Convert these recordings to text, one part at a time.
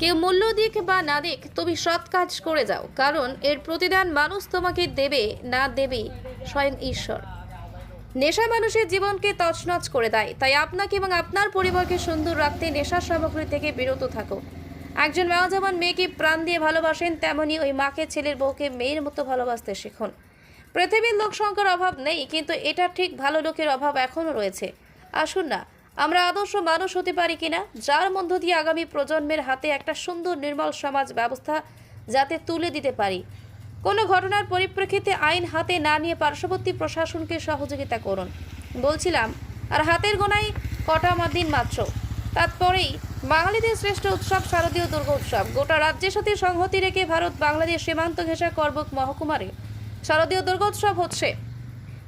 কেউ মূল্য দিক বা না দিক, তুমি সৎ কাজ করে যাও। কারণ এর প্রতিদান মানুষ তোমাকে দেবে, না দেবে স্বয়ং ঈশ্বর। নেশা মানুষের জীবনকে তছনছ করে দেয়। তাই আপনাকে এবং আপনার পরিবারকে সুন্দর রাখতে নেশার সামগ্রী থেকে বিরত থাকো। একজন মা যেমন মেয়েকে প্রাণ দিয়ে ভালোবাসেন, তেমনি ওই মাকে, ছেলের বউকে মেয়ের মতো ভালোবাসতে শিখুন। পৃথিবীর লোক সংখ্যার অভাব নেই, কিন্তু এটা ঠিক ভালো লোকের অভাব এখনও রয়েছে। আসুন না আমরা আদর্শ মানুষ হতে পারি কিনা? যার মধ্য দিয়ে আগামী প্রজন্মের হাতে একটা সুন্দর নির্মল সমাজ ব্যবস্থা যাতে তুলে দিতে পারি। কোনো ঘটনার পরিপ্রেক্ষিতে আইন হাতে না নিয়ে পার্শ্ববর্তী প্রশাসনকে সহযোগিতা করুন। বলছিলাম, আর হাতের গোনায় কটা দিন মাত্র। তারপরেই বাঙালিদের শ্রেষ্ঠ উৎসব শারদীয় দুর্গা উৎসব। গোটা রাজ্যের সাথে সংহতি রেখে ভারত বাংলাদেশ সীমান্ত ঘেঁষা করবক মহকুমারে। শারদীয় দুর্গোৎসব হচ্ছে।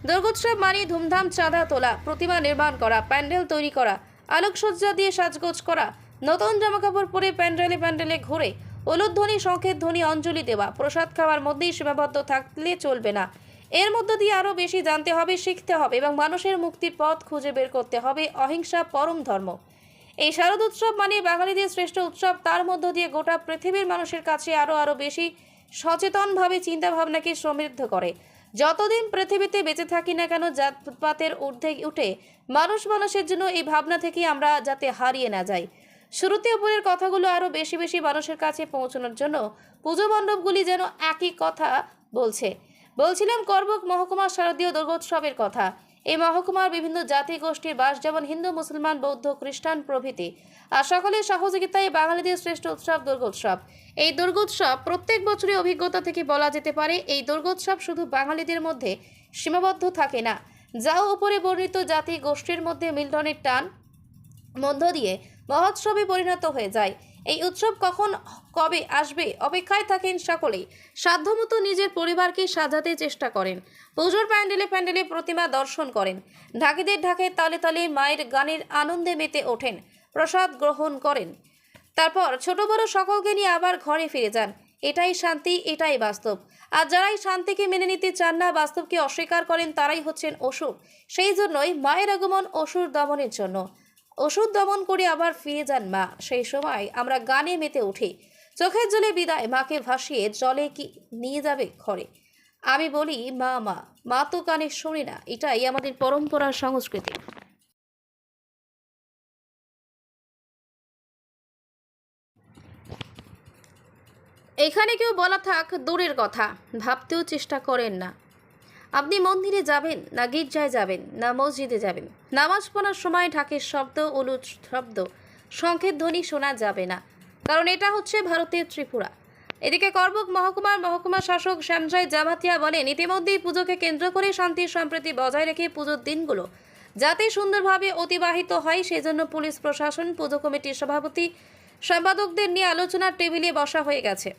দুর্গোৎসব মানে ধুমধাম চাঁদা তোলা, প্রতিমা নির্মাণ করা, প্যান্ডেল তৈরি করা, আলোকসজ্জা দিয়ে সাজগোজ করা, নতুন জামাকাপড় পরে প্যান্ডেলে প্যান্ডেলে ঘুরে উলুধ্বনি শঙ্খের ধ্বনি, অঞ্জলি দেওয়া, প্রসাদ খাওয়ার মধ্যেই সীমাবদ্ধ থাকলে চলবে না। এর মধ্য দিয়ে আরও বেশি জানতে হবে, শিখতে হবে এবং মানুষের মুক্তির পথ খুঁজে বের করতে হবে অহিংসা পরম ধর্ম। এই শারদ উৎসব মানে বাঙালিদের শ্রেষ্ঠ উৎসব, তার মধ্য দিয়ে গোটা পৃথিবীর মানুষের কাছে আরও আরও বেশি সচেতনভাবে চিন্তাভাবনাকে সমৃদ্ধ করে। যতদিন পৃথিবীতে বেঁচে থাকি না কেন, জাতপাতের ঊর্ধ্বে উঠে মানুষ মানুষের জন্য এই ভাবনা থেকে আমরা যাতে হারিয়ে না যাই। শুরুতে উপরের কথাগুলো আরও বেশি বেশি মানুষের কাছে পৌঁছানোর জন্য পুজো মণ্ডপগুলি যেন একই কথা বলছে। বলছিলাম করবক মহকুমা শারদীয় দুর্গোৎসবের কথা। এই মহকুমার বিভিন্ন জাতি গোষ্ঠীর বাস, যেমন হিন্দু, মুসলমান, বৌদ্ধ, খ্রিস্টান প্রভৃতি। আর সকলের সহযোগিতায় বাঙালিদের শ্রেষ্ঠ উৎসব দুর্গোৎসব। এই দুর্গোৎসব প্রত্যেক বছরের অভিজ্ঞতা থেকে বলা যেতে পারে, এই দুর্গোৎসব শুধু বাঙালিদের মধ্যে সীমাবদ্ধ থাকে না। যা উপরে বর্ণিত জাতি গোষ্ঠীর মধ্যে মিলনের টান মধ্য দিয়ে মহোৎসবে পরিণত হয়ে যায়। এই উৎসব কখন, কবে আসবে অপেক্ষায় থাকেন সকলেই। সাধ্যমতো নিজের পরিবারকে সাজাতে চেষ্টা করেন। পুজোর প্যান্ডেলে প্যান্ডেলে প্রতিমা দর্শন করেন। ঢাকিদের ঢাকে তালে তালে মায়ের গানের আনন্দে মেতে ওঠেন। প্রসাদ গ্রহণ করেন। তারপর ছোট বড় সকলকে নিয়ে আবার ঘরে ফিরে যান। এটাই শান্তি, এটাই বাস্তব। আর যারাই শান্তিকে মেনে নিতে চান না, বাস্তবকে অস্বীকার করেন, তারাই হচ্ছেন অসুর। সেই জন্যই মায়ের আগমন অসুর দমনের জন্য। ওষুধ দমন করে আবার ফিরে যান মা। সেই সময় আমরা গানে মেতে উঠি। চোখের জলে বিদায়, মাকে ভাসিয়ে জলে কি নিয়ে যাবে ঘরে? আমি বলি, মা মা মা তো কানে শুনি না। এটাই আমাদের পরম্পরার সংস্কৃতি। এখানে কেউ বলা থাক, দূরের কথা। ভাবতেও চেষ্টা করেন না। আপনি মন্দিরে যাবেন, না গির্জায় যাবেন, না মসজিদে যাবেন। নামাজ পড়ার সময় ঢাকের শব্দ উলুট শব্দ, শঙ্খের ধ্বনি শোনা যাবে না, কারণ এটা হচ্ছে ভারতের ত্রিপুরা। এদিকে করবক মহকুমার মহকুমা শাসক শ্যামজয় জামাতিয়া বলেন, ইতিমধ্যেই পুজোকে কেন্দ্র করে শান্তি সম্প্রীতি বজায় রেখে পুজোর দিনগুলো যাতে সুন্দরভাবে অতিবাহিত হয়, সেজন্য পুলিশ প্রশাসন, পুজো কমিটির সভাপতি, সম্পাদকদের নিয়ে আলোচনার টেবিলে বসা হয়ে গেছে।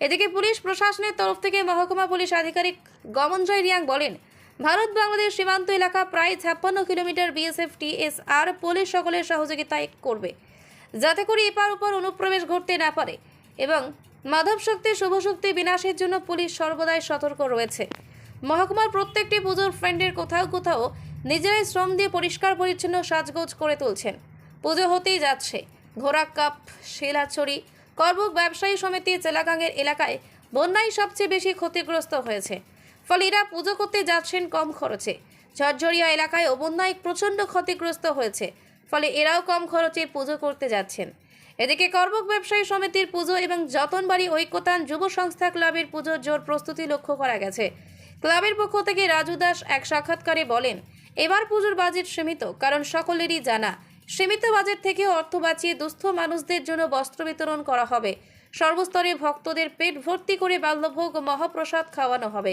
এদিকে পুলিশ প্রশাসনের তরফ থেকে মহকুমা পুলিশ আধিকারিক গমনজয় রিয়াং বলেন, ভারত বাংলাদেশ সীমান্ত এলাকা প্রায় ছাপ্পান্ন কিলোমিটার বিএসএফ টিএসআর পুলিশ সকলের সহযোগিতায় করবে, যাতে করে এপার ওপার অনুপ্রবেশ ঘটতে না পারে এবং মাধব শক্তি, শুভ শক্তি বিনাশের জন্য পুলিশ সর্বদাই সতর্ক রয়েছে। মহকুমার প্রত্যেকটি পুজোর ফ্রেন্ডের কোথাও কোথাও নিজেরাই শ্রম দিয়ে পরিষ্কার পরিচ্ছন্ন সাজগোজ করে তুলছেন। পুজো হতেই যাচ্ছে। ঘোড়া কাপ, শিলাছড়ি করবুক ব্যবসায়ী সমিতি চেলাগাঙ্গের এলাকায় বন্যায় সবচেয়ে বেশি ক্ষতিগ্রস্ত হয়েছে। ফলে এরা পুজো করতে যাচ্ছেন কম খরচে। ঝরঝরিয়া এলাকায় বন্যায় প্রচণ্ড ক্ষতিগ্রস্ত হয়েছে। ফলে এরাও কম খরচে পুজো করতে যাচ্ছেন। এদিকে করবক ব্যবসায়ী সমিতির পুজো এবং যতনবাড়ি ঐক্যতান যুব সংস্থা ক্লাবের পুজোর জোর প্রস্তুতি লক্ষ্য করা গেছে। ক্লাবের পক্ষ থেকে রাজু দাস এক সাক্ষাৎকারে বলেন, এবার পুজোর বাজেট সীমিত, কারণ সকলেরই জানা সীমিত বাজেট থেকেও অর্থ বাঁচিয়ে দুস্থ মানুষদের জন্য বস্ত্র বিতরণ করা হবে। সর্বস্তরে ভক্তদের পেট ভর্তি করে বাল্যভোগ, মহাপ্রসাদ খাওয়ানো হবে।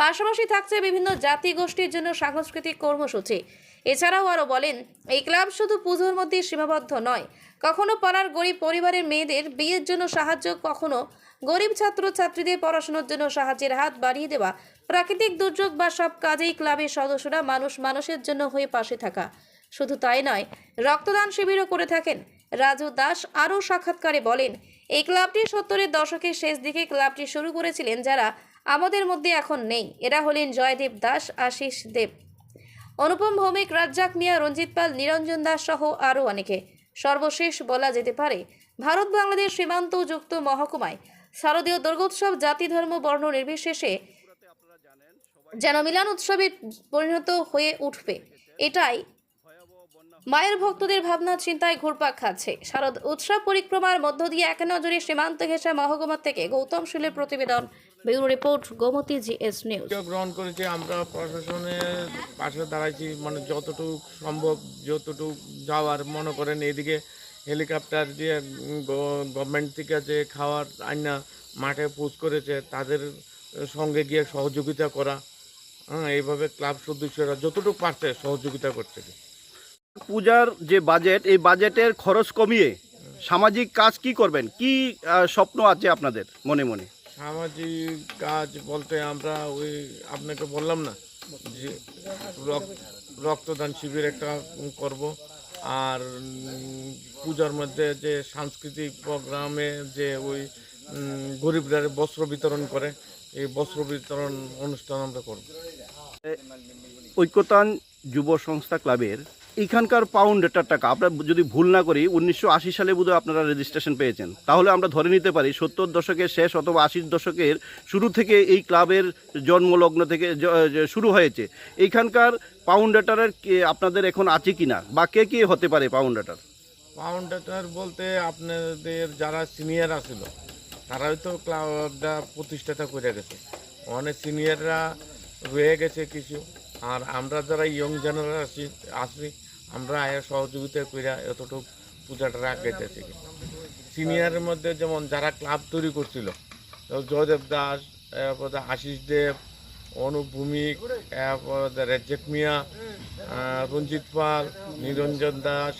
পাশাপাশি থাকছে বিভিন্ন জাতি গোষ্ঠীর জন্য সাংস্কৃতিক কর্মসূচি। এছাড়াও আরও বলেন, এই ক্লাব শুধু পুজোর মধ্যে সীমাবদ্ধ নয়। কখনো পাড়ার গরিব পরিবারের মেয়েদের বিয়ের জন্য সাহায্য, কখনো গরিব ছাত্র ছাত্রীদের পড়াশোনার জন্য সাহায্যের হাত বাড়িয়ে দেওয়া। প্রাকৃতিক দুর্যোগ বা সব কাজেই ক্লাবের সদস্যরা মানুষ মানুষের জন্য হয়ে পাশে থাকা। শুধু তাই নয়, রক্তদান শিবিরও করে থাকেন। রাজু দাস আরও সাক্ষাৎকারে বলেন, এই ক্লাবটি সত্তরের দশকের শেষ দিকে ক্লাবটি শুরু করেছিলেন যারা আমাদের মধ্যে এখন নেই। এরা হলেন জয়দেব দাস, আশিস দেব। অনুপম ভৌমিক, রাজ্জাক মিয়া, রঞ্জিত পাল, নিরঞ্জন দাস সহ আরও অনেকে। সর্বশেষ বলা যেতে পারে, ভারত বাংলাদেশ সীমান্তযুক্ত মহকুমায় শারদীয় দুর্গোৎসব, জাতি ধর্ম, বর্ণ নির্বিশেষে যেন মিলান উৎসবে পরিণত হয়ে উঠবে। এটাই মায়ের ভক্তদের ভাবনা চিন্তায় ঘুরপাক খাচ্ছে। শারদ উৎসব পরিক্রমার মধ্য দিয়ে এক নজরে সীমান্ত ঘেঁষা মহকুমা থেকে গৌতম শীলের প্রতিবেদন। Bureau report, Gomati GS news. গ্রহণ করেছি, আমরা প্রশাসনের পাশে দাঁড়াইছি মানে যতটুকু সম্ভব, যতটুকু যাওয়ার মনে করেন এদিকে হেলিকপ্টার দিয়ে গভর্নমেন্ট থেকে যে খাওয়ার আইনা মাঠে পোজ করেছে, তাদের সঙ্গে গিয়ে সহযোগিতা করা হ্যাঁ এইভাবে ক্লাব সদস্যরা যতটুকু পারছে সহযোগিতা করছে। পূজার যে বাজেট এই বাজেটের খরচ কমিয়ে সামাজিক কাজ কি করবেন? কি স্বপ্ন আছে আপনাদের মনে মনে? সামাজিক কাজ বলতে আমরা ওই আপনাকে বললাম না যে রক- রক্তদান শিবির একটা করব। আর পূজার মধ্যে যে সাংস্কৃতিক প্রোগ্রামে যে ওই গরিবরা বস্ত্র বিতরণ করে এই বস্ত্র বিতরণ অনুষ্ঠান আমরা করব। ঐক্যতান যুব সংস্থা ক্লাবের এখানকার পাউন্ড এটার টাকা আমরা যদি ভুল না করি, উনিশশো আশি সালে বোধহয় আপনারা রেজিস্ট্রেশন পেয়েছেন। তাহলে আমরা ধরে নিতে পারি, সত্তর দশকের শেষ অথবা আশির দশকের শুরু থেকে এই ক্লাবের জন্মলগ্ন থেকে শুরু হয়েছে। এইখানকার পাউন্ড এটারের কে- আপনাদের এখন আছে কি না বা কে কে হতে পারে পাউন্ড এটার ফাউন্ডেটর বলতে আপনাদের যারা সিনিয়র আছিল, তারাই তো ক্লাবটা প্রতিষ্ঠাতা করে গেছে। অনেক সিনিয়ররা রয়ে গেছে কিছু। আর আমরা যারা ইয়ং জেনারেল আসি আসি আমরা আয়া সহযোগিতা করে এতটুকু পূজাটা রাখাইতেছি সিনিয়রের মধ্যে যেমন যারা ক্লাব তৈরি করছিল জয়দেব দাস, এরপরে আশিস দেব, অনুপ ভূমিক রেজেক মিয়া রঞ্জিত পাল, নিরঞ্জন দাস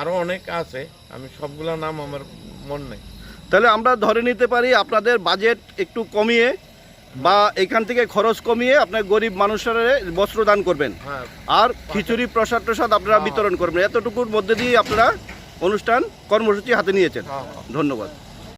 আরও অনেক আছে। আমি সবগুলা নাম আমার মন নেই। তাহলে আমরা ধরে নিতে পারি আপনাদের বাজেট একটু কমিয়ে বা এখান থেকে খরচ কমিয়ে আপনার গরিব মানুষের বস্ত্র দান করবেন। হ্যাঁ। আর খিচুড়ি প্রসাদ প্রসাদ আপনারা বিতরণ করবেন। এতটুকুর মধ্যে দিয়ে আপনারা অনুষ্ঠান কর্মসূচি হাতে নিয়েছেন। হ্যাঁ হ্যাঁ। ধন্যবাদ।